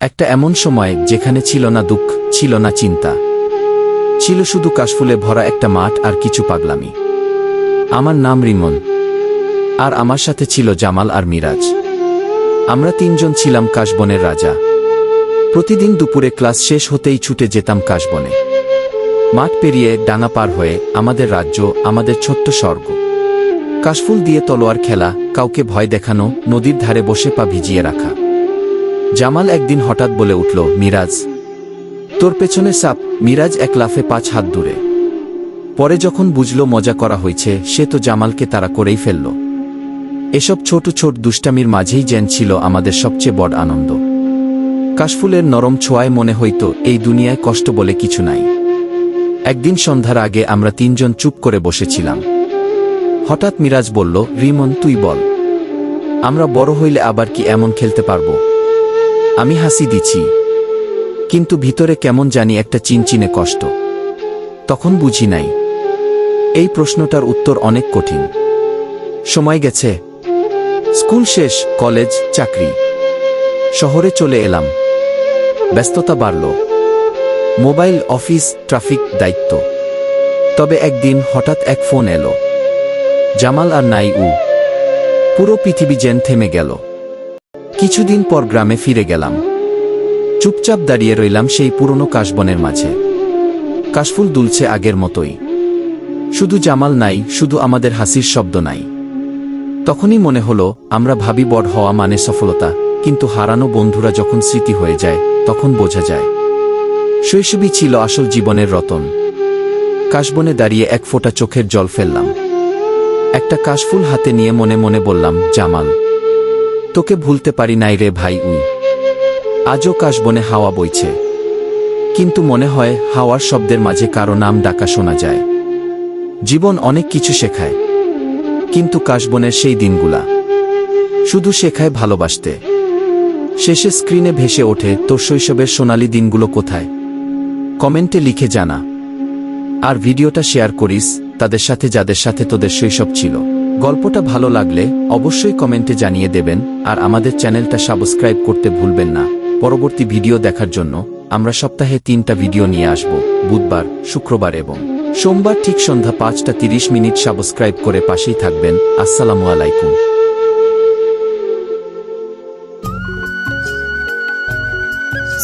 একটা এমন সময় যেখানে ছিল না দুঃখ, ছিল না চিন্তা। ছিল শুধু কাশফুলে ভরা একটা মাঠ আর কিছু পাগলামি। আমার নাম রিমন। আর আমার সাথে ছিল জামাল আর মিরাজ। আমরা তিনজন ছিলাম কাশবনের রাজা। প্রতিদিন দুপুরে ক্লাস শেষ হতেই ছুটে যেতাম কাশবনে। মাঠ পেরিয়ে ডাঙা পার হয়ে আমাদের রাজ্য, আমাদের ছোট্ট স্বর্গ। কাশফুল দিয়ে তলোয়ার খেলা, কাউকে ভয় দেখানো, নদীর ধারে বসে পা ভিজিয়ে রাখা। জামাল একদিন হঠাৎ বলে উঠল, মিরাজ, তোর পেছনে সাপ, মিরাজ এক লাফে পাঁচ হাত দূরে। পরে যখন বুঝল মজা করা হয়েছে, সে তো জামালকে তারা করেই ফেলল। এসব ছোট ছোট দুষ্টামির মাঝেই যেন ছিল আমাদের সবচেয়ে বড় আনন্দ। কাশফুলের নরম ছোঁয়ায় মনে হইত, এই দুনিয়ায় কষ্ট বলে কিছু নাই। একদিন সন্ধ্যার আগে আমরা তিনজন চুপ করে বসেছিলাম। হঠাৎ মিরাজ বলল, রিমন, তুই বল। আমরা বড় হইলে আবার কি এমন খেলতে পারব? আমি হাসি দিছি কিন্তু ভিতরে কেমন জানি একটা চিনচিনে কষ্ট। তখন বুঝি নাই। এই প্রশ্নটার উত্তর অনেক কঠিন। সময় গেছে। স্কুল শেষ, কলেজ, চাকরি। শহরে চলে এলাম। ব্যস্ততা বাড়ল। মোবাইল, অফিস, ট্রাফিক, দায়িত্ব। তবে একদিন হঠাৎ এক ফোন এলো। জামাল আর নাই উ। পুরো পৃথিবী যেন থেমে গেল। কিছুদিন পর গ্রামে ফিরে গেলাম। চুপচাপ দাঁড়িয়ে রইলাম সেই পুরনো কাশবনের মাঝে। কাশফুল দুলছে আগের মতোই। শুধু জামাল নাই, শুধু আমাদের হাসির শব্দ নাই। তখনই মনে হলো, আমরা ভাবি বড় হওয়া মানে সফলতা, কিন্তু হারানো বন্ধুরা যখন স্মৃতি হয়ে যায়, তখন বোঝা যায়। শৈশবই ছিল আসল জীবনের রতন। কাশবনে দাঁড়িয়ে এক ফোঁটা চোখের জল ফেললাম। একটা কাশফুল হাতে নিয়ে মনে মনে বললাম, জামাল তোকে ভুলতে পারি নাই রে ভাই উই। আজও কাশবনে হাওয়া বইছে। কিন্তু মনে হয় হাওয়ার শব্দের মাঝে কারও নাম ডাকা শোনা যায়। জীবন অনেক কিছু শেখায়। কিন্তু কাশবনের সেই দিনগুলা। শুধু শেখায় ভালোবাসতে। শেষে স্ক্রিনে ভেসে ওঠে, তোর শৈশবের সোনালি দিনগুলো কোথায়? কমেন্টে লিখে জানা। আর ভিডিওটা শেয়ার করিস, তাদের সাথে যাদের সাথে তোদের শৈশব ছিল। গল্পটা ভালো লাগলে অবশ্যই কমেন্টে জানিয়ে দেবেন, আর আমাদের চ্যানেলটা সাবস্ক্রাইব করতে ভুলবেন না। পরবর্তী ভিডিও দেখার জন্য আমরা সপ্তাহে তিনটা ভিডিও নিয়ে আসব, বুধবার, শুক্রবার এবং সোমবার ঠিক সন্ধ্যা পাঁচটা তিরিশ মিনিট সাবস্ক্রাইব করে পাশেই থাকবেন। আসসালামু আলাইকুম।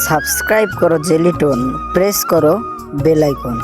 সাবস্ক্রাইব করো জেলিটন, প্রেস করো বেল আইকন।